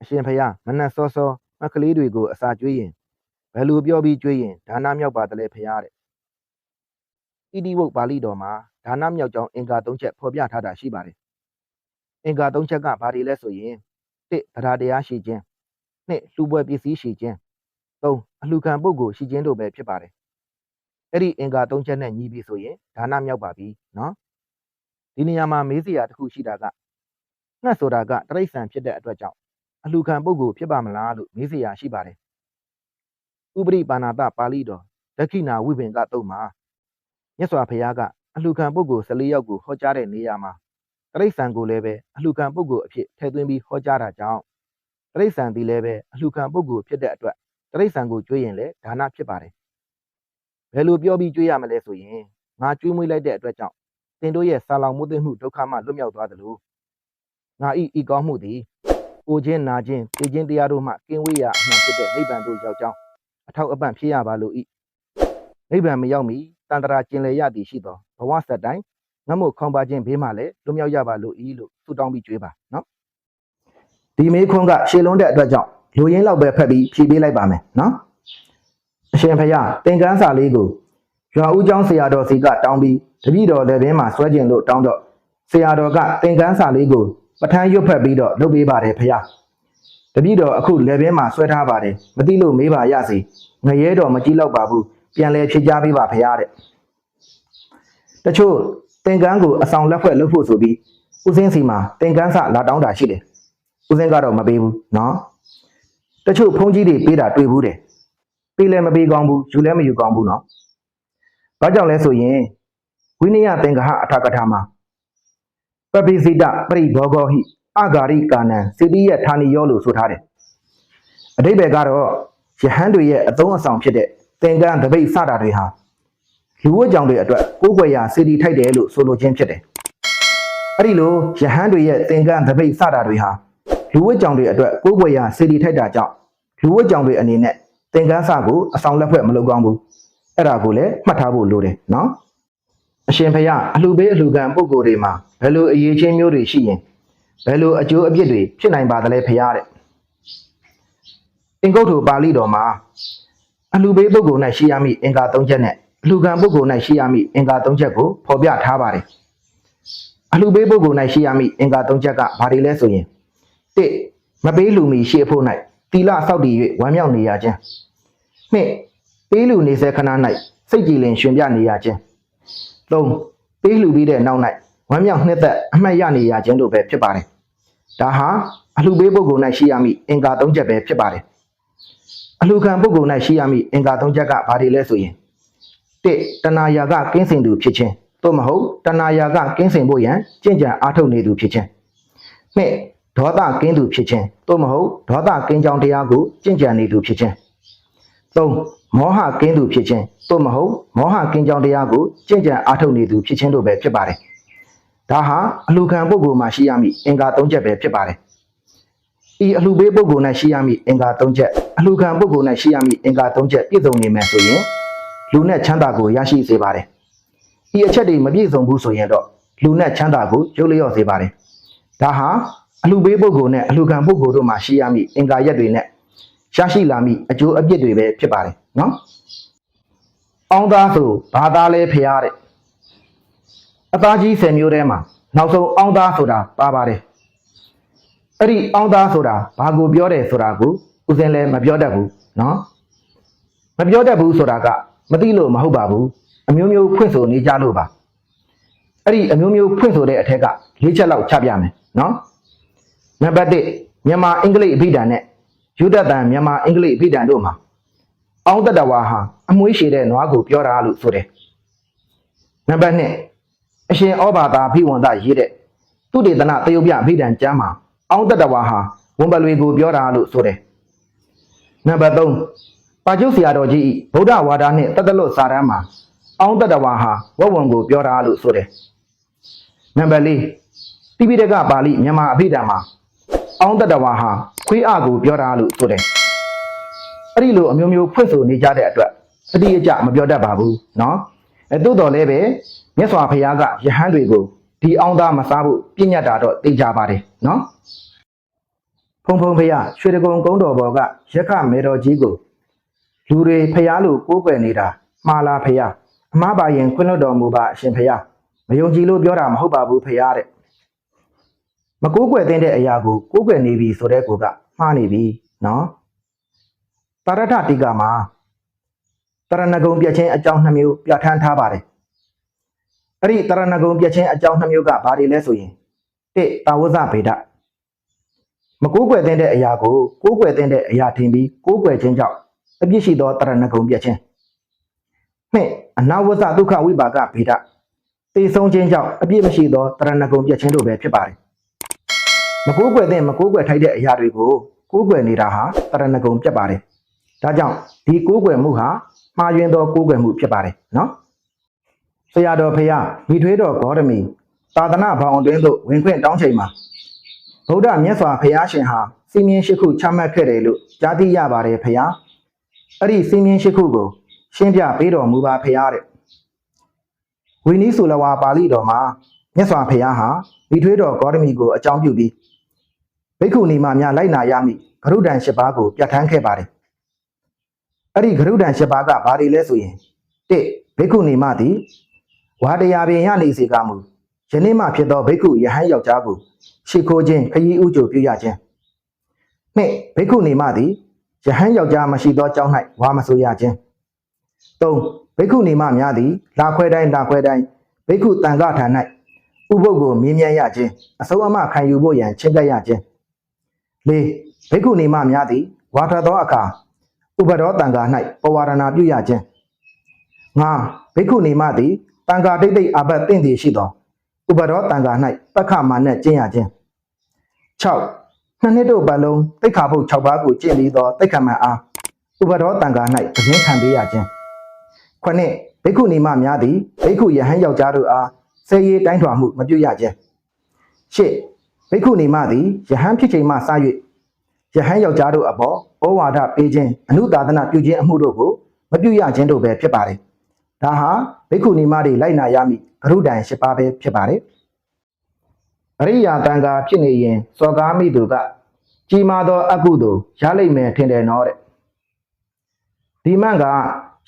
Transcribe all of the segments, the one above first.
အရှင်ဖျားမနက်စောစောမကလေးတွေကိုအစာကျွေးရင်ဘယ်လိုပြောပြီးကျွေးရင်ဒါနမြောက်ပါတလဲဖျားတဲ့ဣတိဝုတ်ပါဠိတော်မှာဒါနမြောက်ကြောင်းအင်္ဂါ၃ချက်ဖော်ပြထားတာရှိပါတယ်အင်္ဂါ၃ချက်ကဘာတွေလဲဆိုရင်၁တရားတရားရှိခြင်း၂လှူပွဲပစ္စည်းရှိခြင်း၃အလှခံပုဂ္ဂိုလ်ရှိခြင်းတို့ပဲဖြစ်ပါတယ်အဲ့ဒီအင်္ဂါ၃ချက်နဲ့ညီပြီဆိုရင်ဒါနမြောက်ပါပြီနော်ဒီနေရာမှာမေးစရာတစ်ခုရှိတာကငှက်ဆိုတာကတရိษံဖြစ်တဲ့အတွက်ကြောင့် အလှခံပုဂ္ဂိုလ်ဖြစ်ပါမလားလို့မေးเสียရှိပါတယ်။ဥပရိပါဏာတပါဠိတော်ဒက္ခိဏဝိပင်ကတုတ်မှာမြတ်စွာဘုရားကအလှခံပုဂ္ဂိုလ်14ယောက်ကိုဟောကြားတဲ့နေရာမှာတရိษံကိုလည်းပဲအလှခံပုဂ္ဂိုလ်အဖြစ်ထည့်သွင်းပြီးဟောကြားတာကြောင့်တရိษံဒီလည်းပဲအလှခံပုဂ္ဂိုလ်ဖြစ်တဲ့အတွက်တရိษံကိုကျွေးရင်လည်းဒါနဖြစ်ပါတယ်။ဘယ်လိုပြောပြီးကျွေးရမလဲဆိုရင်ငါကျွေးမွေးလိုက်တဲ့အတွက်ကြောင့်သင်တို့ရဲ့ဆာလောင်မှုသိမှုဒုက္ခမှလွတ်မြောက်သွားသလိုငါဤဤကောင်းမှုသည် ကိုချင်းနာချင်းသိချင်းတရားတို့မှကင်းဝေးရာအမှန်ဖြစ်တဲ့နိဗ္ဗာန်သို့ရောက်ကြောင်းအထောက်အပံ့ဖြစ်ရပါလို့ဤနိဗ္ဗာန်မရောက်မီတန်တရာကျင်လည်ရသည်ရှိသောဘဝဆက်တိုင်းငတ်မို့ခေါင်းပါခြင်းဘေးမှလည်းလွတ်မြောက်ရပါလို့ဤလို့ဆုတောင်းပြီးကြွေးပါနော်ဒီမေးခွန်းကရှေလုံးတဲ့အတွက်ကြောင့်လူရင်းလောက်ပဲဖက်ပြီးဖြေပေးလိုက်ပါမယ်နော်အရှင်ဖယားသင်္ကန်းစာလေးကိုရွာဦးကျောင်းဆရာတော်စီကတောင်းပြီးတပည့်တော်လည်းဘင်းမှာဆွဲကျင်လို့တောင်းတော့ဆရာတော်ကသင်္ကန်းစာလေးကို ပထမ်းရွတ်ဖက်ပြီးတော့လုပ်ပေးပါတယ်ဖယားတပည့်တော်အခုလေဘင်းမှာဆွဲထားပါတယ်မသိလို့မေးပါရစေငရဲတော်မကြည့်တော့ပါဘူးပြန်လဲဖြေကြပေးပါဖယားတဲ့တချို့သင်္ကန်းကိုအဆောင်လက်ဖွဲ့လုပ်ဖို့ဆိုပြီးဦးစင်းစီမှာသင်္ကန်းစလာတောင်းတာရှိတယ်ဦးစင်းကတော့မပေးဘူးနော်တချို့ဖုန်းကြီးတွေပေးတာတွေ့ဘူးတယ်ပေးလည်းမပေးကောင်းဘူးယူလည်းမယူကောင်းဘူးနော်ဘာကြောင့်လဲဆိုရင်ဝိနည်းသင်္ကဟအထကထာမှာ ပပိစိတပရိဘောဂောဟိအဂါရိကာနံစေတိယဌာနီယောလို့ဆိုထားတယ်အတိပ္ပယ်ကတော့ယဟန်တွေရဲ့အသုံးအဆောင်ဖြစ်တဲ့သင်္ကန်းတပိတ်စတာတွေဟာလူဝတ်ကြောင့်တွေအတွက်ကိုးကွယ်ရာစေတီထိုက်တယ်လို့ဆိုလိုခြင်းဖြစ်တယ်အဲ့ဒီလိုယဟန်တွေရဲ့သင်္ကန်းတပိတ်စတာတွေဟာလူဝတ်ကြောင့်တွေအတွက်ကိုးကွယ်ရာစေတီထိုက်တာကြောင့်လူဝတ်ကြောင့်တွေအနေနဲ့သင်္ကန်းစကိုအဆောင်လက်ဖွဲ့မလုပ်ကောင်းဘူးအဲ့ဒါကိုလည်းမှတ်ထားဖို့လိုတယ်နော် အရှင်ဖယအလှပေးအလှကံပုံကိုယ်တွေမှာဘယ်လိုအရေးချင်းမျိုးတွေရှိရင်ဘယ်လိုအကျိုးအပြစ်တွေဖြစ်နိုင်ပါသလဲဖယတဲ့အင်္ဂုတ္တပါဠိတော်မှာအလှပေးပုဂ္ဂိုလ်၌ရှိရမည့်အင်္ဂါ၃ချက်နဲ့အလှကံပုဂ္ဂိုလ်၌ရှိရမည့်အင်္ဂါ၃ချက်ကိုဖော်ပြထားပါတယ်အလှပေးပုဂ္ဂိုလ်၌ရှိရမည့်အင်္ဂါ၃ချက်ကဘာတွေလဲဆိုရင်၁မပေးလူမီရှေ့ဖို့၌တီလဆောက်တည်၍ဝမ်းမြောက်နေရခြင်း၂ပေးလူနေစေခဏ၌စိတ်ကြည်လင်ရှင်ပြနေရခြင်း ၃ပေးလှူပြီးတဲ့နောက်၌ဝမ်းမြောက်နှစ်သက်အမှတ်ရနေရခြင်းတို့ပဲဖြစ်ပါတယ်။ဒါဟာအလှပေးပုဂ္ဂိုလ်၌ရှိရမည့်အင်္ဂါ၃ချက်ပဲဖြစ်ပါတယ်။အလှခံပုဂ္ဂိုလ်၌ရှိရမည့်အင်္ဂါ၃ချက်ကဘာတွေလဲဆိုရင်၁တဏှာယာကကင်းစင်သူဖြစ်ခြင်းသို့မဟုတ်တဏှာယာကကင်းစင်ဖို့ရန်ကြင်ကြံအားထုတ်နေသူဖြစ်ခြင်း၂ဒေါသကင်းသူဖြစ်ခြင်းသို့မဟုတ်ဒေါသကင်းကြောင်းတရားကိုကြင်ကြံနေသူဖြစ်ခြင်း၃ မောဟကင်းသူဖြစ်ခြင်းသို့မဟုတ်မောဟကင်းကြောင်းတရားကိုကြင်ကြံအားထုတ်နေသူဖြစ်ခြင်းတို့ပဲဖြစ်ပါတယ်။ဒါဟာအလှခံပုဂ္ဂိုလ်မှာရှိရမည့်အင်္ဂါ၃ချက်ပဲဖြစ်ပါတယ်။ဤအလှပေးပုဂ္ဂိုလ်၌ရှိရမည့်အင်္ဂါ၃ချက်အလှခံပုဂ္ဂိုလ်၌ရှိရမည့်အင်္ဂါ၃ချက်ပြည့်စုံနေမယ်ဆိုရင်လူနဲ့ချမ်းသာကိုရရှိစေပါတယ်။ဤအချက်တွေမပြည့်စုံဘူးဆိုရင်တော့လူနဲ့ချမ်းသာကိုရုပ်လျော့စေပါတယ်။ဒါဟာအလှပေးပုဂ္ဂိုလ်နဲ့အလှခံပုဂ္ဂိုလ်တို့မှာရှိရမည့်အင်္ဂါရက်တွေနဲ့ရရှိလာမည့်အကျိုးအပြစ်တွေပဲဖြစ်ပါတယ် နော်။အောင်းသားဆိုဘာသားလဲဖျားတဲ့အသားကြီး10မျိုးထဲမှာနောက်ဆုံးအောင်းသားဆိုတာပါပါတယ်။အဲ့ဒီအောင်းသားဆိုတာဘာကိုပြောတယ်ဆိုတာကိုဦးစင်းလည်းမပြောတတ်ဘူးနော်။မပြောတတ်ဘူးဆိုတာကမသိလို့မဟုတ်ပါဘူး။အမျိုးမျိုးဖွင့်ဆိုနေကြလို့ပါ။အဲ့ဒီအမျိုးမျိုးဖွင့်ဆိုတဲ့အထက်က၄ချက်လောက်ချပြမယ်နော်။နံပါတ်1မြန်မာအင်္ဂလိပ်အဘိဓာန်နဲ့ယူဒတန်မြန်မာအင်္ဂလိပ်အဘိဓာန်တို့မှာ အောင်းတတဝါဟာအမွှေးရှည်တဲ့နွားကိုပြောတာလို့ဆိုတယ်။နံပါတ်2အရှင်ဩဘာသာဖိဝန္တရေးတဲ့သူတေသနတယုတ်ပြအဘိဓာန်ကျမ်းမှာအောင်းတတဝါဟာဝန်ပလွေကိုပြောတာလို့ဆိုတယ်။နံပါတ်3ပါကျုပ်ဆရာတော်ကြီးဗုဒ္ဓဝါဒနဲ့တတလွတ်စာတမ်းမှာအောင်းတတဝါဟာဝဝံကိုပြောတာလို့ဆိုတယ်။နံပါတ်4တိပိဋကပါဠိမြန်မာအဘိဓာန်မှာအောင်းတတဝါဟာခွေးအကိုပြောတာလို့ဆိုတယ်။ အဲ့ဒီလိုအမျိုးမျိုးဖွင့်ဆိုနေကြတဲ့အတွက်အတိအကျမပြောတတ်ပါဘူးเนาะ။အဲသို့တော်လည်းပဲမြတ်စွာဘုရားကယဟန်တွေကိုဒီအောင်းသားမစားဖို့ပြညတ်တာတော့သိကြပါတယ်เนาะ။ဘ ဖုံဖုံဖရာရွှေတကုံကုန်းတော်ဘော်ကရက်ခမေတော်ကြီးကိုလူတွေဖရာလို့ကိုးကွယ်နေတာမှားလားဖရာအမှားပါရင်ခွင့်လွှတ်တော်မူပါအရှင်ဖရာမယုံကြည်လို့ပြောတာမဟုတ်ပါဘူးဖရာတဲ့မကိုးကွယ်တဲ့အရာကိုကိုးကွယ်နေပြီဆိုတဲ့ကိုကမှားနေပြီနော် တာရထတိကမှာတရဏဂုံပြည့်ချင်းအကြောင်းနှမျိုးပြဋ္ဌာန်းထားပါတယ်အဲ့ဒီတရဏဂုံပြည့်ချင်းအကြောင်းနှမျိုးကဘာတွေလဲဆိုရင်တစ်တာဝဇဗေဒမကိုးကွယ်တဲ့အရာကိုကိုးကွယ်တဲ့အရာထင်ပြီးကိုးကွယ်ခြင်းကြောင့်အပြစ်ရှိသောတရဏဂုံပြည့်ခြင်းနှစ်အနာဝဇဒုက္ခဝိပါကဗေဒတေဆုံးခြင်းကြောင့်အပြစ်မရှိသောတရဏဂုံပြည့်ခြင်းတို့ပဲဖြစ်ပါတယ်မကိုးကွယ်တဲ့မကိုးကွယ်ထိုက်တဲ့အရာတွေကိုကိုးကွယ်နေတာဟာတရဏဂုံပြတ်ပါတယ် ဒါကြောင့်ဒီကိုးကွယ်မှုဟာမှားယွင်းသောကိုးကွယ်မှုဖြစ်ပါတယ်နော်ဆရာတော်ဖရာမိထွေးတော်ဂေါတမီသာသနာဘောင်အတွင်းသို့ဝင်ခွင့်တောင်းချိန်မှာဗုဒ္ဓမြတ်စွာဘုရားရှင်ဟာစီမင်းရှိခုချမှတ်ခဲ့တယ်လို့ကြားသိရပါတယ်ဖုရားအဲ့ဒီစီမင်းရှိခုကို ရှင်းပြပေးတော်မူပါဖုရားတဲ့ဝိနည်းဆိုလဝါပါဠိတော်မှာမြတ်စွာဘုရားဟာမိထွေးတော်ဂေါတမီကိုအကြောင်းပြုပြီးဘိက္ခုနီမများလိုက်နာရမည့်ဂရုဒံ၈ပါးကိုပြဋ္ဌာန်းခဲ့ပါတယ် အဲ့ဒီဂရုဒံ၈ပါးကဘာတွေလဲဆိုရင်တစ်ဘိက္ခုနီမသည်ဝါတရားပင်ရနေစေကမူယနေ့မှဖြစ်သောဘိက္ခုယဟန်ယောက်ျားကိုရှိခိုးခြင်းခရီးဥကြိုပြုရခြင်းနှစ်ဘိက္ခုနီမသည်ယဟန်ယောက်ျားမရှိသောကြောင်း၌ဝါမဆိုရခြင်းသုံးဘိက္ခုနီမများသည်လာခွဲတိုင်းလာခွဲတိုင်းဘိက္ခုတန်ခါထံ၌ဥပုပ်ကိုမြင်းမြန်းရခြင်းအစိုးအမခံယူဖို့ရန်ချင်းကပ်ရခြင်းလေးဘိက္ခုနီမများသည်ဝါထသောအခါ ဥပဒောတန်ခါ၌ပဝါရဏပြုရခြင်းငါဘိက္ခုနီမသည်တန်ခါတိတ်တိတ်အဘတ်တင့်တည်ရှိသောဥပဒောတန်ခါ၌ပက္ခမာနဲ့ကျင့်ရခြင်း6နှစ်နှစ်တို့ပတ်လုံးတိတ်ခါဖို့6ပါးကိုကျင့်ပြီးသောတိတ်ခမန်အားဥပဒောတန်ခါ၌ပဇင်းခံပေးရခြင်း9ဘိက္ခုနီမများသည်ဘိက္ခုယဟန်ယောက်ျားတို့အားဆဲရေးတိုင်းထွာမှုမပြုရခြင်း10ဘိက္ခုနီမသည်ယဟန်ဖြစ်ချိန်မှစ၍ယဟန်ယောက်ျားတို့အပေါ် ဩဝါဒပေးခြင်းအနုသာသနာပြုခြင်းအမှုတို့ကိုမပြုရခြင်းတို့ပဲဖြစ်ပါတယ်ဒါဟာဘိက္ခုနီမတွေလိုက်နာရမည့်ဂရုဒံ၈ပါးပဲဖြစ်ပါတယ်အရိယာတန်ခါဖြစ်နေရင်စော်ကားမိသူကကြီးမားသောအကုသိုလ်ရလိမ့်မယ်ထင်တယ်နော်တဲ့ဒီမန့်က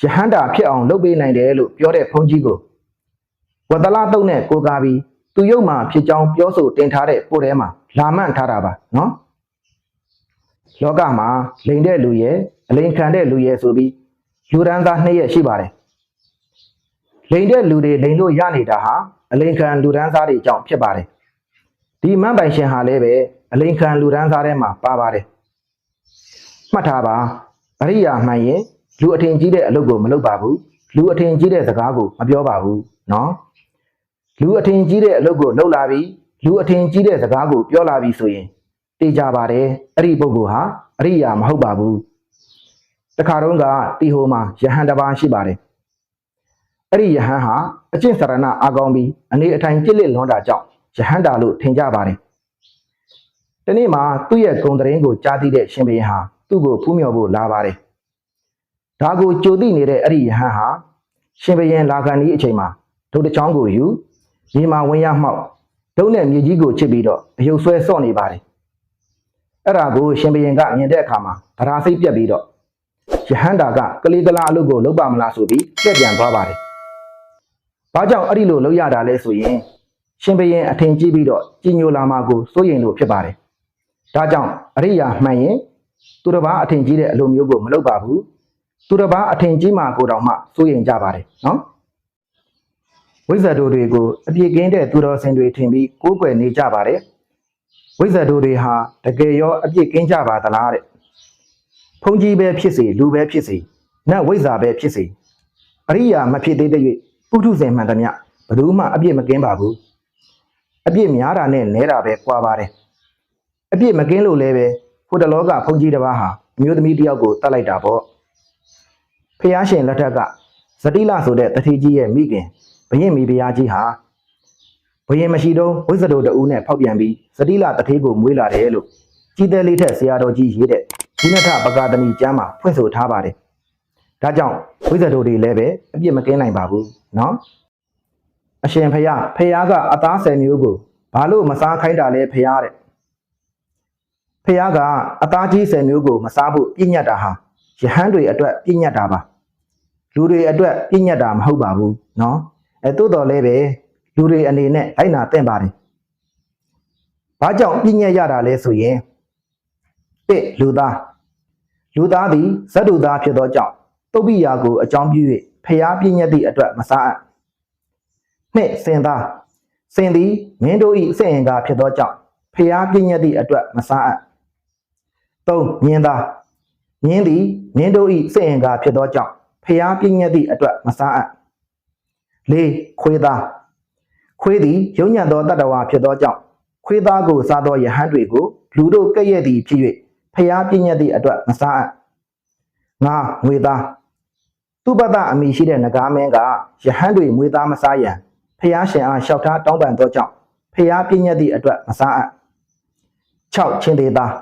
ယဟန္တာဖြစ်အောင်လုပ်ပေးနိုင်တယ်လို့ပြောတဲ့ဘုန်းကြီးကိုဝတ္တလတုံနဲ့ကိုကားပြီးသူရုပ်မှာဖြစ်ကြောင်းပြောဆိုတင်ထားတဲ့ပို့ထဲမှာလာမှန်ထားတာပါနော် လောကမှာလိန်တဲ့လူရဲ့အလိန်ခံတဲ့လူရဲ့ဆိုပြီးလူရန်သားနှစ်ရက်ရှိပါတယ်လိန်တဲ့လူတွေလိန်လို့ရနေတာဟာအလိန်ခံလူရန်သားတွေကြောင့်ဖြစ်ပါတယ်ဒီမန်ပိုင်ရှင်ဟာလည်းပဲအလိန်ခံလူရန်သားထဲမှာပါပါတယ်မှတ်ထားပါအရိယာမှန်ရင်လူအထင်ကြီးတဲ့အလုပ်ကိုမလုပ်ပါဘူးလူအထင်ကြီးတဲ့စကားကိုမပြောပါဘူးနော်လူအထင်ကြီးတဲ့အလုပ်ကိုလုပ်လာပြီးလူအထင်ကြီးတဲ့စကားကိုပြောလာပြီးဆိုရင် တေးကြပါတယ်အဲ့ဒီပုဂ္ဂိုလ်ဟာအရိယာမဟုတ်ပါဘူးတခါတော့ကတီဟိုမှာယဟန်တစ်ပါးရှိပါတယ်အဲ့ဒီယဟန်ဟာအကျင့်စရဏအာကောင်းပြီးအနေအထိုင်ကြစ်လက်လွန်တာကြောင့်ယဟန်တာလို့ထင်ကြပါတယ်။ဒီနေ့မှာသူ့ရဲ့ဂုံတရင်ကိုကြားသိတဲ့ရှင်ဘုရင်ဟာသူ့ကိုဖူးမြော်ဖို့လာပါတယ်။ဒါကိုကြိုသိနေတဲ့အဲ့ဒီယဟန်ဟာရှင်ဘုရင်လာခံဒီအချိန်မှာဒုတ်တချောင်းကိုယူမြေမှာဝင်ရမှောက်ဒုတ်နဲ့မြေကြီးကိုချစ်ပြီးတော့အယုတ်ဆွဲဆော့နေပါတယ်။ အဲ့ဒါကိုရှင်ဘုရင်ကမြင်တဲ့အခါမှာဗရာစိတ်ပြက်ပြီးတော့ယဟန်တာကကလေးကလာအလုပ်ကိုလုပ်ပါမလားဆိုပြီးပြက်ပြန်သွားပါတယ်။ဘာကြောင့်အဲ့ဒီလိုလုပ်ရတာလဲဆိုရင်ရှင်ဘရင်အထင်ကြီးပြီးတော့ကြီးညိုလာမှာကိုစိုးရင်လို့ဖြစ်ပါတယ်။ဒါကြောင့်အရိယာမှန်ရင်သူတစ်ပါးအထင်ကြီးတဲ့အလိုမျိုးကိုမလုပ်ပါဘူး။သူတစ်ပါးအထင်ကြီးမှကိုတောင်မှစိုးရင်ကြပါတယ်နော်။ဝိဇ္ဇာတို့တွေကိုအပြည့်ကင်းတဲ့သူတော်စင်တွေထင်ပြီးကိုးကွယ်နေကြပါတယ်။ ဝိဇ္ဇာတို့တွေဟာတကယ်ရောအပြည့်ကင်းကြပါသလားတဲ့။ဖုန်ကြီးပဲဖြစ်စေလူပဲဖြစ်စေနတ်ဝိဇ္ဇာပဲဖြစ်စေအရိယာမဖြစ်သေးတဲ့၍ပုထုဇဉ်မှန်သမျှဘယ်သူမှအပြည့်မကင်းပါဘူး။အပြစ်များတာနဲ့နဲတာပဲကွာပါတယ်အပြစ်မကင်းလို့လည်းပဲဟိုတလောကဘုန်းကြီးတစ်ပါးဟာအမျိုးသမီးတစ်ယောက်ကိုတတ်လိုက်တာပေါ့ဖះရှင်လက်ထက်ကဇတိလဆိုတဲ့တတိကြီးရဲ့မိခင်ဘရင်မိဖုရားကြီးဟာ ဘယင်မရှိတော့ဝိဇ္ဇတို့တူနဲ့ဖောက်ပြန်ပြီးစတိလတထေးကိုမွေးလာတယ်လို့ကြည်တယ်လေးထက်ဆရာတော်ကြီးရေးတဲ့ဒီနထပကာတဏီကျမ်းမှာဖွင့်ဆိုထားပါတယ်။ဒါကြောင့်ဝိဇ္ဇတို့တွေလည်းပဲအပြစ်မကင်းနိုင်ပါဘူးနော်။အရှင်ဖယားဖယားကအသားဆယ်မျိုးကိုဘာလို့မစားခိုင်းတာလဲဖယားတဲ့။ဖယားကအသားကြီးဆယ်မျိုးကိုမစားဖို့ပြညတ်တာဟာယဟန်တွေအတွက်ပြညတ်တာပါ။လူတွေအတွက်ပြညတ်တာမဟုတ်ပါဘူးနော်။အဲသို့တော်လည်းပဲ လူတွေအနေနဲ့လိုက်နာသင့်ပါတယ်ဘာကြောင့်ပြည့်ညတ်ရတာလဲဆိုရင်တစ်လူသားလူသားသည်ဇတ်တူသားဖြစ်သောကြောင့်တုတ်ပိယာကိုအကြောင်းပြု၍ဖျားပြည့်ညတ်သည့်အတွက်မစားအပ်နှစ်စင်သားစင်သည်မင်းတို့၏စိတ်အင်္ဂါဖြစ်သောကြောင့်ဖျားပြည့်ညတ်သည့်အတွက်မစားအပ်သုံးမြင်းသားမြင်းသည်မြင်းတို့၏စိတ်အင်္ဂါဖြစ်သောကြောင့်ဖျားပြည့်ညတ်သည့်အတွက်မစားအပ်လေးခွေးသား ခွေးသည်ယုံညံ့သောတတ္တဝါဖြစ်သောကြောင့်ခွေးသားကိုစားသောယဟန်တွေကိုလူတို့ကဲ့ရဲ့သည်ဖြစ်၍ဖျားပြည့်ညတ်သည့်အတွက်မစားအပ်ငါငွေသားသူပတအမိရှိတဲ့နဂါမင်းကယဟန်တွေမွေသားမစားရန်ဖျားရှင်အားလျှောက်ထားတောင်းပန်သောကြောင့်ဖျားပြည့်ညတ်သည့်အတွက်မစားအပ်6ချင်းသေးသား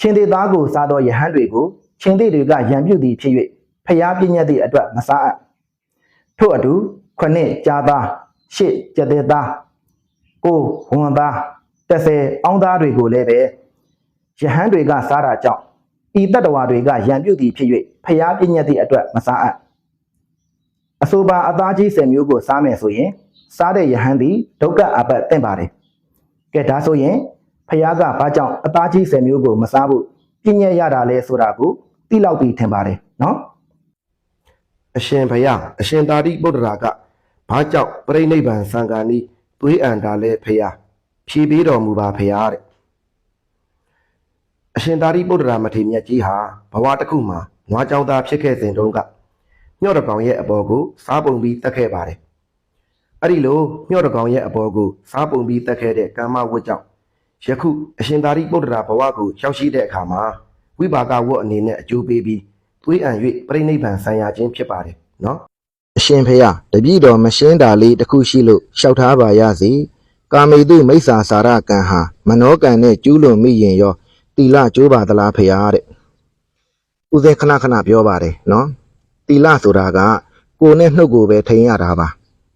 ချင်းသေးသားကိုစားသောယဟန်တွေကိုချင်းသေးတွေကရံပြုတ်သည်ဖြစ်၍ဖျားပြည့်ညတ်သည့်အတွက်မစားအပ်ထို့အတူခုနှစ်ကြာသား ရှစ်ကျက်သေးသားကိုဝန်သား30အောင်းသားတွေကိုလည်းပဲယဟန်တွေကစားတာကြောင့်ဤတတ္တဝါတွေကရံပြုတ်သည်ဖြစ်၍ဖျားပြည့်ညတ်သည့်အတွက်မစားအပ်အဆိုပါအသားကြီး10မျိုးကိုစားမယ်ဆိုရင်စားတဲ့ယဟန်သည်ဒုက္ခအပတ်တင့်ပါတယ်ကဲဒါဆိုရင်ဖျားကဘာကြောင့်အသားကြီး10မျိုးကိုမစားဘူးပြည့်ညတ်ရတာလဲဆိုတာကိုသိလောက်ပြီးထင်ပါတယ်နော်အရှင်ဘုရားအရှင်သာတိဗုဒ္ဓရာက ဘာကြောင့်ပြိဋိဘံသံဃာနီးသွေးအံတာလဲဖျားဖြေပေးတော်မူပါဖျားတဲ့အရှင်သာရိပုတ္တရာမထေရမြတ်ကြီးဟာဘဝတစ်ခုမှာနွားကြောင်သားဖြစ်ခဲ့စဉ်တုန်းကညော့တကောင်ရဲ့အပေါ်ကိုစားပုံပြီးတက်ခဲ့ပါတယ်။အဲ့ဒီလိုညော့တကောင်ရဲ့အပေါ်ကိုစားပုံပြီးတက်ခဲ့တဲ့ကမ္မဝတ်ကြောင့်ယခုအရှင်သာရိပုတ္တရာဘဝကိုရောက်ရှိတဲ့အခါမှာဝိပါကဝတ်အနေနဲ့အကျိုးပေးပြီးသွေးအံ၍ပြိဋိဘံဆံရခြင်းဖြစ်ပါတယ်နော်။ အရှင်ဖေယတပည့်တော်မရှင်းတာလေးတစ်ခုရှိလို့လျှောက်ထားပါရစေ။ကာမေတုမိစ္ဆာစာရကံဟာမနောကံနဲ့ကျူးလွန်မိရင်ရောတီလကျိုးပါသလားဖေရတဲ့။ဦးဇင်းခဏခဏပြောပါတယ်နော်။တီလဆိုတာကကိုယ်နဲ့နှုတ်ကိုပဲထိန်ရတာပါ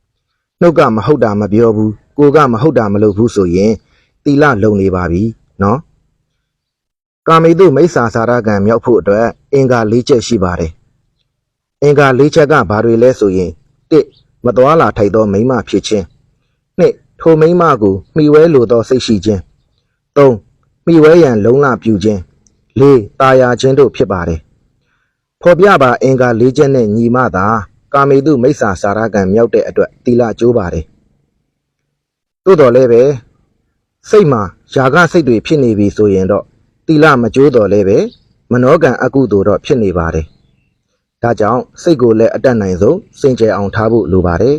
။နှုတ်ကမဟုတ်တာမပြောဘူး။ကိုယ်ကမဟုတ်တာမလုပ်ဘူးဆိုရင်တီလလုံနေပါပြီနော်။ကာမေတုမိစ္ဆာစာရကံမြောက်ဖို့အတွက်အင်္ဂါ၄ချက်ရှိပါတယ်။ အင်္ဂါ၄ချက်ကဘာတွေလဲဆိုရင်၁မတော်လာထိုက်သောမိမဖြစ်ခြင်း၂ထိုမိမကိုမှီဝဲလိုသောစိတ်ရှိခြင်း၃မိဝဲရန်လုံလပြူခြင်း၄ตาယာခြင်းတို့ဖြစ်ပါတယ်ဖော်ပြပါအင်္ဂါ၄ချက်နဲ့ညီမသာကာမေတုမိစ္ဆာစာရကံမြောက်တဲ့အတွက်တီလာကျိုးပါတယ်သို့တော်လည်းပဲစိတ်မှာຢာကစိတ်တွေဖြစ်နေပြီဆိုရင်တော့တီလာမကျိုးတော်လည်းပဲမနောကံအကုသိုလ်တော့ဖြစ်နေပါတယ် ။ဒါကြောင့်စိတ်ကိုလည်းအတတ်နိုင်ဆုံးစင်ကြယ်အောင်ထားဖို့လိုပါတယ်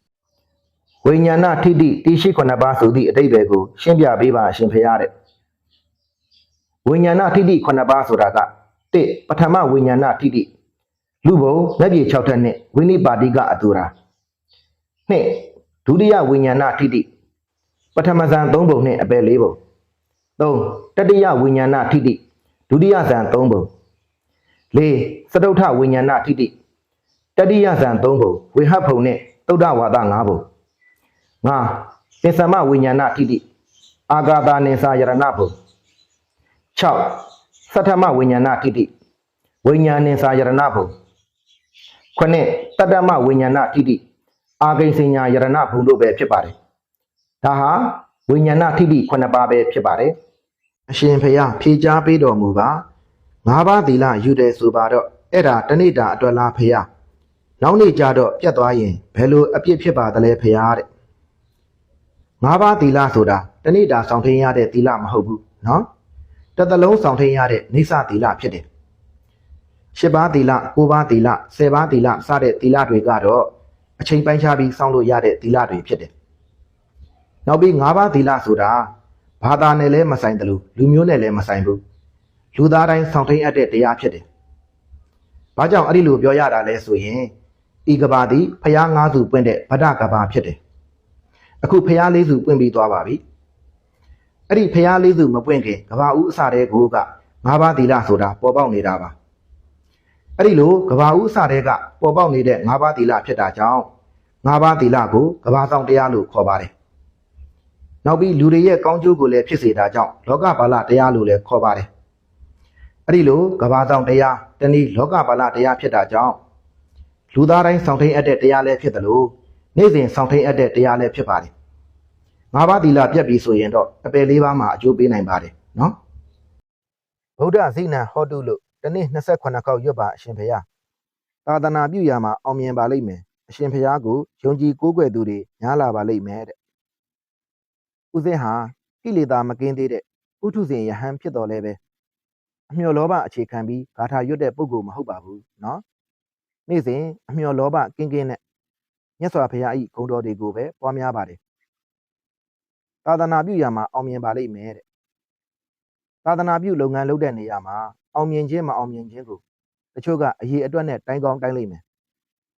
။ဝိညာဏထိတိတိရှိခုနှစ်ပါးဆိုသည့်အတိတ်ပဲကိုရှင်းပြပေးပါအရှင်ဖရာတဲ့။ဝိညာဏထိတိခုနှစ်ပါးဆိုတာက၁ပထမဝိညာဏထိတိလူဘုံမျက်ပြေ၆ထက်နဲ့ဝိနိပါတိကအတူတာ၂ဒုတိယဝိညာဏထိတိပထမဇန်၃ဘုံနဲ့အပယ်၄ဘုံ၃တတိယဝိညာဏထိတိဒုတိယဇန်၃ဘုံ ၄စတုထဝိညာဏထိတိတတိယဇန်၃ပုံဝေဟဖုံနဲ့သုဒ္ဓဝါဒ၅ပုံ၅ပင်စမဝိညာဏထိတိအာဂါတာနိစာယရဏပုံ6သထမဝိညာဏထိတိဝိညာဏင်စာယရဏဘုံ9တတ္တမဝိညာဏထိတိအာဂိဉ္စညာယရဏဘုံတို့ပဲဖြစ်ပါတယ်ဒါဟာဝိညာဏထိတိ9ပါးပဲဖြစ်ပါတယ်အရှင်ဖေယဖြေကြားပေးတော်မူပါ ငါးပါးသီလယူတယ်ဆိုပါတော့အဲ့ဒါတနေ့တာအတွက်လားဖျားနောက်နေ့ကျတော့ပြတ်သွားရင်ဘယ်လိုအပြစ်ဖြစ်ပါသလဲဖျားတဲ့ငါးပါးသီလဆိုတာတနေ့တာဆောင်ထင်းရတဲ့သီလမဟုတ်ဘူးနော်တစ်သလုံးဆောင်ထင်းရတဲ့နေဆသီလဖြစ်တယ်ရှစ်ပါးသီလကိုးပါးသီလဆယ်ပါးသီလစတဲ့သီလတွေကတော့အချိန်ပိုင်းခြားပြီးစောင့်လို့ရတဲ့သီလတွေဖြစ်တယ်နောက်ပြီးငါးပါးသီလဆိုတာဘာသာနဲ့လည်းမဆိုင်တယ်လို့လူမျိုးနဲ့လည်းမဆိုင်ဘူး လူသားတိုင်းဆောင်ထင်းအပ်တဲ့တရားဖြစ်တယ်ဘာကြောင့်အဲ့ဒီလိုပြောရတာလဲဆိုရင်ဤကဘာသည်ဖျားငါးစုပွင့်တဲ့ဗဒ္ဒကဘာဖြစ်တယ်အခုဖျားလေးစုပွင့်ပြီးသွားပါပြီအဲ့ဒီဖျားလေးစုမပွင့်ခင်ကဘာဦးအစတဲ့ကိုကငါးပါးသီလဆိုတာပေါ်ပေါက်နေတာပါအဲ့ဒီလိုကဘာဦးအစတဲ့ကပေါ်ပေါက်နေတဲ့ငါးပါးသီလဖြစ်တာကြောင့်ငါးပါးသီလကိုကဘာဆောင်တရားလို့ခေါ်ပါတယ်နောက်ပြီးလူတွေရဲ့ကောင်းကျိုးကိုလည်းဖြစ်စေတာကြောင့်လောကပါဠတရားလို့လည်းခေါ်ပါတယ် အဲ့ဒီလိုကဘာဆောင်တရားတနည်းလောကပါဠတရားဖြစ်တာကြောင့်လူသားတိုင်းဆောင်ထိန်အပ်တဲ့တရားလည်းဖြစ်တယ်လို့နေ့စဉ်ဆောင်ထိန်အပ်တဲ့တရားလည်းဖြစ်ပါတယ်ငါးပါးသီလပြတ်ပြီဆိုရင်တော့အပယ်လေးပါးမှာအကျိုးပေးနိုင်ပါတယ်နော်ဗုဒ္ဓဇိနံဟောတုလို့တနေ့28ခေါက်ရွတ်ပါအရှင်ဖေယသာသနာပြုရာမှာအောင်မြင်ပါလိမ့်မယ်အရှင်ဖေယကိုယုံကြည်ကိုးကွယ်သူတွေများလာပါလိမ့်မယ်တဲ့ဦးစင်းဟာကိလေသာမကင်းသေးတဲ့ဥထုဇဉ်ယဟန်ဖြစ်တော်လဲပဲ အမျော်လောဘအခြေခံပြီးဂါထာရွတ်တဲ့ပုဂ္ဂိုလ်မဟုတ်ပါဘူးနော်နေ့စဉ်အမျော်လောဘကင်းကင်းနဲ့မြတ်စွာဘုရားဤဂုဏ်တော်တွေကိုပဲပွားများပါတယ်သာသနာပြုရာမှာအောင်မြင်ပါလိမ့်မယ်တဲ့သာသနာပြုလုပ်ငန်းလုပ်တဲ့နေရာမှာအောင်မြင်ခြင်းမအောင်မြင်ခြင်းကိုတချို့ကအရေးအတွက်နဲ့တိုင်းကောင်းတိုင်းလိမ့်မယ်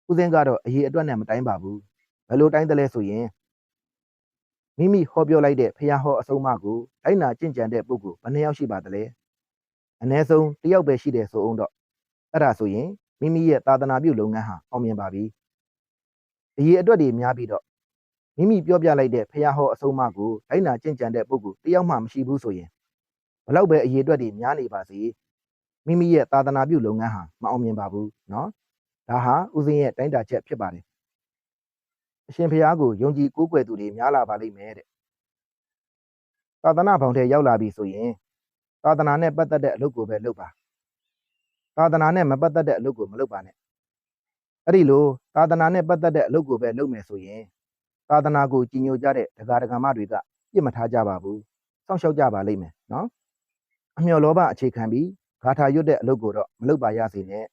ဦးစင်းကတော့အရေးအတွက်နဲ့မတိုင်းပါဘူးဘယ်လိုတိုင်းတယ်လဲဆိုရင်မိမိဟောပြောလိုက်တဲ့ဖះဟောအဆုံးအမကိုလိုက်နာကျင့်ကြံတဲ့ပုဂ္ဂိုလ်ဘယ်နှယောက်ရှိပါသလဲ အ ਨੇ ဆုံးတစ်ယောက်ပဲရှိတယ်ဆိုအောင်တော့အဲ့ဒါဆိုရင်မိမိရဲ့သာသနာပြုလုပ်ငန်းဟာအောင်မြင်ပါပြီအရေးအတွက်တွေများပြီးတော့မိမိပြောပြလိုက်တဲ့ဖះဟောအဆုံးအမကိုလိုက်နာကျင့်ကြံတဲ့ပုဂ္ဂိုလ်တစ်ယောက်မှမရှိဘူးဆိုရင်ဘလောက်ပဲအရေးအတွက်တွေများနေပါစေမိမိရဲ့သာသနာပြုလုပ်ငန်းဟာမအောင်မြင်ပါဘူးเนาะဒါဟာဦးစင်းရဲ့တိုင်းတာချက်ဖြစ်ပါတယ်အရှင်ဖះကိုယုံကြည်ကိုးကွယ်သူတွေများလာပါလိမ့်မယ်တဲ့သာသနာဘောင်ထဲရောက်လာပြီဆိုရင် သာသနာနဲ့ပတ်သက်တဲ့အလုပ်ကိုပဲလုပ်ပါသာသနာနဲ့မပတ်သက်တဲ့အလုပ်ကိုမလုပ်ပါနဲ့အဲ့ဒီလိုသာသနာနဲ့ပတ်သက်တဲ့အလုပ်ကိုပဲလုပ်မယ်ဆိုရင်သာသနာကိုကြီးညိုကြတဲ့ဒကာဒကာမတွေကပြစ်မထားကြပါဘူးစောင့်ရှောက်ကြပါလိမ့်မယ်နော်အမျော်လောဘအခြေခံပြီးဂါထာရွတ်တဲ့အလုပ်ကိုတော့မလုပ်ပါရစေနဲ့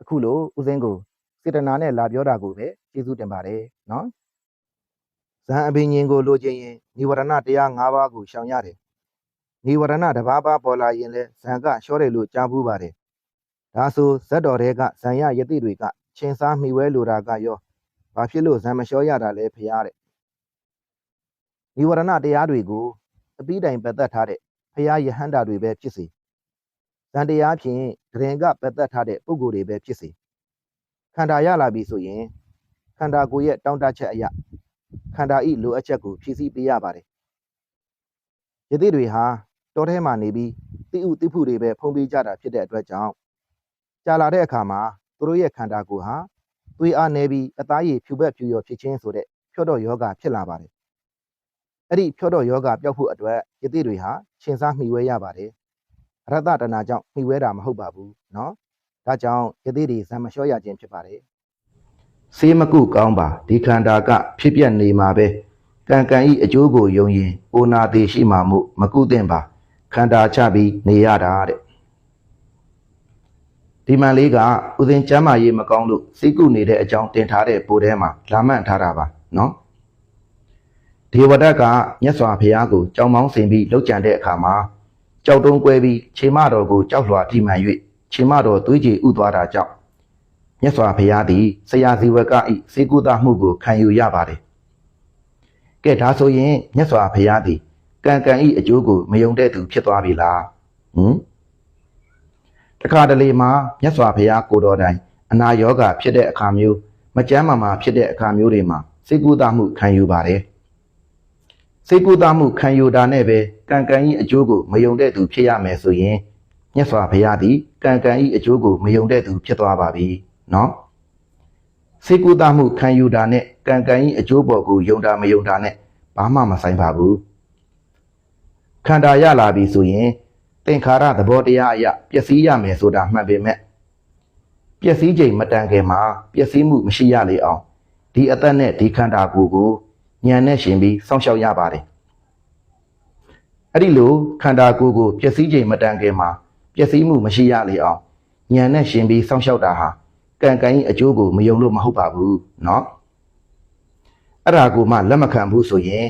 အခုလိုဦးစင်းကိုစေတနာနဲ့လာပြောတာကိုပဲကျေးဇူးတင်ပါတယ်နော်ဇန်အဘိညာဉ်ကိုလိုချင်ရင်និဝရဏတရား၅ပါးကိုရှောင်ရတယ် និဝရဏတစ်ပါးပါးပေါ်လာရင်လဲဇန်ကလျှောတယ်လို့ကြားဘူးပါတယ်ဒါဆိုဇတ်တော်တွေကဇန်ရယတိတွေကချင်းစားမိဝဲလိုတာကရောဘာဖြစ်လို့ဇန်မလျှောရတာလဲဖရားတဲ့និဝရဏတရားတွေကိုအပြီးတိုင်ပတ်သက်ထားတဲ့ဖရားယဟန္တာတွေပဲဖြစ်စေဇန်တရားဖြင့်ဒရင်ကပတ်သက်ထားတဲ့ပုဂ္ဂိုလ်တွေပဲဖြစ်စေခန္ဓာရလာပြီဆိုရင်ခန္ဓာကိုယ်ရဲ့တောင်းတချက်အရာခန္ဓာဤလိုအပ်ချက်ကိုဖြည့်ဆည်းပေးရပါတယ်ယသိတွေဟာ တောထဲမှာနေပြီးတိဥတိဖုတွေပဲဖုံးပေးကြတာဖြစ်တဲ့အတွက်ကြောင့်ကြာလာတဲ့အခါမှာသူတို့ရဲ့ခန္ဓာကိုယ်ဟာသွေးအားနည်းပြီးအသားရည်ဖြူပက်ဖြူရောဖြစ်ခြင်းဆိုတဲ့ဖြော့တော့ယောဂဖြစ်လာပါတယ်။အဲ့ဒီဖြော့တော့ယောဂပျောက်ဖို့အတွက်ယသိတွေဟာရှင်စားမှီဝဲရပါတယ်။ရတတနာကြောင့်မှီဝဲတာမဟုတ်ပါဘူးနော်။ဒါကြောင့်ယသိတွေဇံမလျှော့ရခြင်းဖြစ်ပါတယ်။စေမကုကောင်းပါဒီခန္ဓာကဖြစ်ပြနေမှာပဲ။ကံကံဤအကျိုးကိုယုံရင်အိုနာတိရှိမှာမို့မကုသင့်ပါ။ ခန္ဓာချပြီးနေရတာတဲ့ဒီမှန်လေးကဥစဉ်ကျမ်းမာရေးမကောင်းလို့စိတ်ကုနေတဲ့အကြောင်းတင်ထားတဲ့ပိုထဲမှာလာမှန်ထားတာပါနော်ဒေဝဒတ်ကမြတ်စွာဘုရားကိုကြောင်မောင်းဆင်ပြီးလှုပ်ကြံတဲ့အခါမှာကြောက်တုံးကွဲပြီးခြေမတော်ကိုကြောက်လွှာထိမှန်၍ခြေမတော်သွေးကြည်ဥသွားတာကြောင့်မြတ်စွာဘုရားသည်ဆရာဇီဝကဤစေကုသမှုကိုခံယူရပါတယ်။ကဲဒါဆိုရင်မြတ်စွာဘုရားသည် ကံကံဤအကျိုးကိုမယုံတဲ့သူဖြစ်သွားပြီလား။ဟင်တခါတလေမှာမြတ်စွာဘုရားကိုတော်တိုင်အနာယောဂဖြစ်တဲ့အခါမျိုးမကြမ်းမာမာဖြစ်တဲ့အခါမျိုးတွေမှာစေကုသမှုခံယူပါတယ်။စေကုသမှုခံယူတာနဲ့ပဲကံကံဤအကျိုးကိုမယုံတဲ့သူဖြစ်ရမယ်ဆိုရင်မြတ်စွာဘုရားသည်ကံကံဤအကျိုးကိုမယုံတဲ့သူဖြစ်သွားပါပြီနော်စေကုသမှုခံယူတာနဲ့ကံကံဤအကျိုးပေါ်ကိုယုံတာမယုံတာနဲ့ဘာမှမဆိုင်ပါဘူး ခန္ဓာရလာပြီဆိုရင်သင်္ခါရသဘောတရားအရပျက်စီးရမယ်ဆိုတာမှန်ပေမဲ့ပျက်စီးချိန်မတန်ခင်မှာပျက်စီးမှုမရှိရလေအောင်ဒီအသက်နဲ့ဒီခန္ဓာကိုယ်ကိုဉာဏ်နဲ့ရှင်ပြီးစောင့်ရှောက်ရပါတယ်အဲ့ဒီလိုခန္ဓာကိုယ်ကိုပျက်စီးချိန်မတန်ခင်မှာပျက်စီးမှုမရှိရလေအောင်ဉာဏ်နဲ့ရှင်ပြီးစောင့်ရှောက်တာဟာကံကံကြီးအကျိုးကိုမယုံလို့မဟုတ်ပါဘူးเนาะအဲ့ဒါကိုမှလက်မခံဘူးဆိုရင်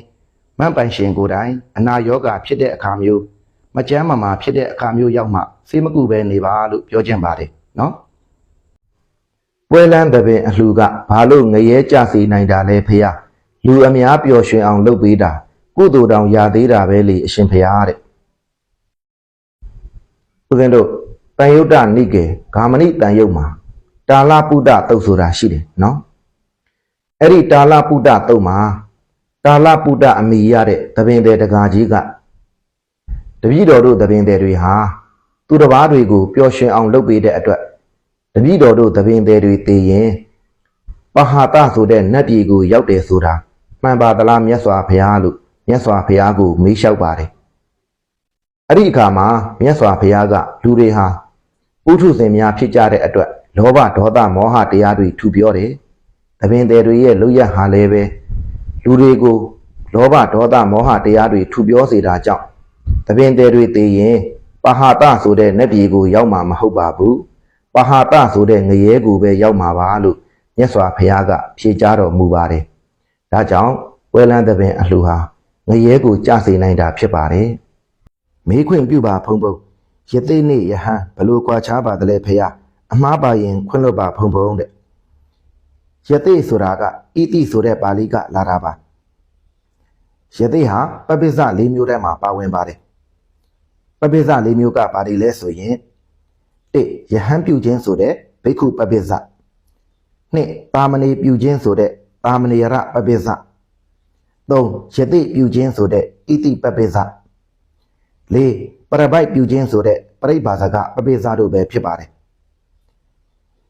မန့်ပိုင်ရှင်ကိုယ်တိုင်အနာရောဂါဖြစ်တဲ့အခါမျိုးမကျန်းမာမှာဖြစ်တဲ့အခါမျိုးရောက်မှစေမကူပဲနေပါလို့ပြောချင်ပါတယ်နော်ပွဲလန်းတပင်အလှကဘာလို့ငရဲကြစီနိုင်တာလဲဖေယလူအများပျော်ရွှင်အောင်လုပ်ပေးတာကုသိုလ်တောင်ရသေးတာပဲလေအရှင်ဖေယတဲ့ဦးဇင်းတို့တန်ယုတ်တနိကေဂါမဏိတန်ယုတ်မှာတာလပုဒ္ဒတုတ်ဆိုတာရှိတယ်နော်အဲ့ဒီတာလပုဒ္ဒတုတ်မှာ တာလပုတ္တအမိရတဲ့သပင်တဲ့တကာကြီးကတပည့်တော်တို့သပင်တဲ့တွေဟာသူတစ်ပါးတွေကိုပျော်ရွှင်အောင်လုပ်ပေးတဲ့အတွက်တပည့်တော်တို့သပင်တဲ့တွေတည်ရင်ပဟာတဆိုတဲ့နတ်ပြည်ကိုရောက်တယ်ဆိုတာမှန်ပါသလားမြတ်စွာဘုရားလို့မြတ်စွာဘုရားကိုမေးလျှောက်ပါတယ်အဲ့ဒီအခါမှာမြတ်စွာဘုရားကလူတွေဟာပုထုဇဉ်များဖြစ်ကြတဲ့အတွက်လောဘဒေါသမောဟတရားတွေထူပြောတယ်သပင်တဲ့တွေရဲ့လုရဟာလည်းပဲ လူတွေကိုလောဘဒေါသမောဟတရားတွေထူပြောစေတာကြောင့်တပင်သေးတွေသိရင်ပဟာတဆိုတဲ့နတ်ပြည်ကိုရောက်မှာမဟုတ်ပါဘူးပဟာတဆိုတဲ့ငရဲကိုပဲရောက်မှာပါလို့မြတ်စွာဘုရားကဖြေကြားတော်မူပါတယ်ဒါကြောင့်ဝဲလန်းတပင်အလှူဟာငရဲကိုကြစေနိုင်တာဖြစ်ပါတယ်မေးခွင့်ပြုပါဖုံဖုံယသိနေ့ယဟန်ဘလို့ကွာခြားပါသလဲဖေယအမှားပါရင်ခွင့်လွတ်ပါဖုံဖုံတဲ့ ယသိဆိုတာကဣတိဆိုတဲ့ပါဠိကလာတာပါယသိဟာပပိစ၄မျိုးထဲမှာပါဝင်ပါတယ်ပပိစ၄မျိုးကဘာတွေလဲဆိုရင်၁ယဟန်ပြုခြင်းဆိုတဲ့ဘိက္ခုပပိစ၂ပါမဏေပြုခြင်းဆိုတဲ့ပါမဏေရပပိစ၃ယသိပြုခြင်းဆိုတဲ့ဣတိပပိစ၄ပရပိုက်ပြုခြင်းဆိုတဲ့ပရိဘာဇကပပိစတို့ပဲဖြစ်ပါတယ်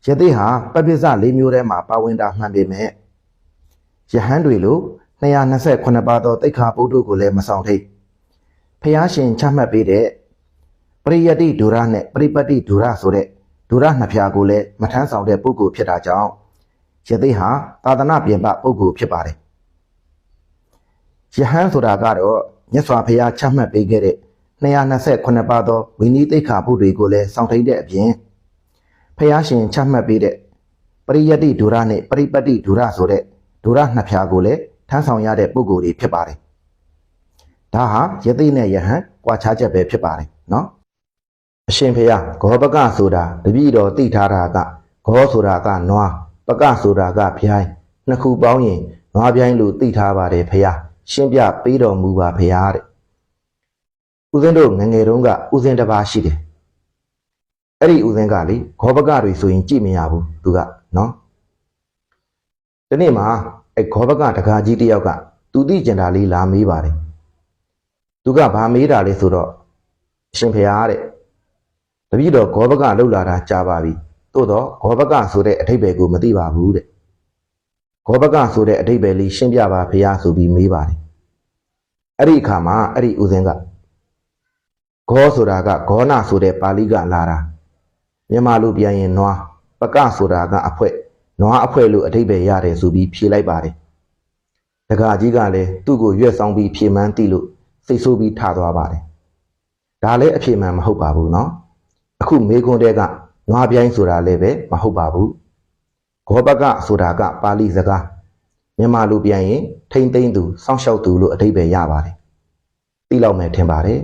ယသိဟာပပိစ၄မျိုးထဲမှာပါဝင်တာမှန်ပေမဲ့ယဟန်တွေလို့228ပါးသောတိခါပုဒ်တို့ကိုလည်းမဆောင်ထိတ်ဖျားရှင်ချမှတ်ပေးတဲ့ပရိယတိဒုရနဲ့ပရိပတ္တိဒုရဆိုတဲ့ဒုရနှစ်ဖြာကိုလည်းမထမ်းဆောင်တဲ့ပုဂ္ဂိုလ်ဖြစ်တာကြောင့်ယသိဟာသာသနာပြင်ပပုဂ္ဂိုလ်ဖြစ်ပါတယ်ယဟန်ဆိုတာကတော့မြတ်စွာဘုရားချမှတ်ပေးခဲ့တဲ့228ပါးသောဝိနည်းတိခါပုဒ်တွေကိုလည်းဆောင်ထိတ်တဲ့အပြင် ဖျားရှင်ချမှတ်ပေးတဲ့ပရိယတိဒုရနဲ့ပရိပတ္တိဒုရဆိုတဲ့ဒုရနှစ်ဖြာကိုလည်းထမ်းဆောင်ရတဲ့ပုဂ္ဂိုလ်တွေဖြစ်ပါတယ်။ဒါဟာယသိနဲ့ယဟန်ကွာခြားချက်ပဲဖြစ်ပါတယ်နော်။အရှင်ဖေယဂောပကဆိုတာတပည့်တော်သိထားတာကဂောဆိုတာကနွားပကဆိုတာကဖြိုင်းနှစ်ခုပေါင်းရင်နွားပြိုင်းလို့သိထားပါတယ်ဖေယရှင်းပြပေးတော်မူပါဖေယတဲ့။ဦးဇင်းတို့ငယ်ငယ်တုန်းကဦးဇင်းတစ်ပါးရှိတယ်။ အဲ့ဒီဦးဇင်းကလေဂောပကတွေဆိုရင်ကြည့်မရဘူးသူကနော်။ဒီနေ့မှာအဲဂောဘကတကာကြီးတယောက်ကသူသိကျင်တာလေးလာမေးပါတယ်သူကဘာမေးတာလဲဆိုတော့အရှင်ဖျားတဲ့တပည့်တော်ဂောဘကလှုပ်လာတာကြာပါပြီသို့တော့ဂောဘကဆိုတဲ့အထိပ္ပယ်ကိုမသိပါဘူးတဲ့ဂောဘကဆိုတဲ့အထိပ္ပယ်လေးရှင်းပြပါဖျားဆိုပြီးမေးပါတယ်အဲ့ဒီအခါမှာအဲ့ဒီဦးဇင်းကဂောဆိုတာကဂောနာဆိုတဲ့ပါဠိကလာတာ မြန်မာလိုပြန်ရင်နွားပကဆိုတာကအဖွဲနွားအဖွဲလို့အဓိပ္ပာယ်ရတယ်ဆိုပြီးဖြေလိုက်ပါတယ်တကာကြီးကလည်းသူ့ကိုရွက်ဆောင်ပြီးဖြေမှန်းသိလို့စိတ်ဆိုးပြီးထသွားပါတယ်ဒါလည်းအဖြေမှန်မဟုတ်ပါဘူးနော်အခုမေခွန်းတဲကနွားပြိုင်းဆိုတာလည်းပဲမဟုတ်ပါဘူးဂောပကဆိုတာကပါဠိစကားမြန်မာလိုပြန်ရင် ထိမ့်သိမ့်သူစောင့်ရှောက်သူလို့အဓိပ္ပာယ်ရပါတယ်သိလောက်မယ်ထင်ပါတယ်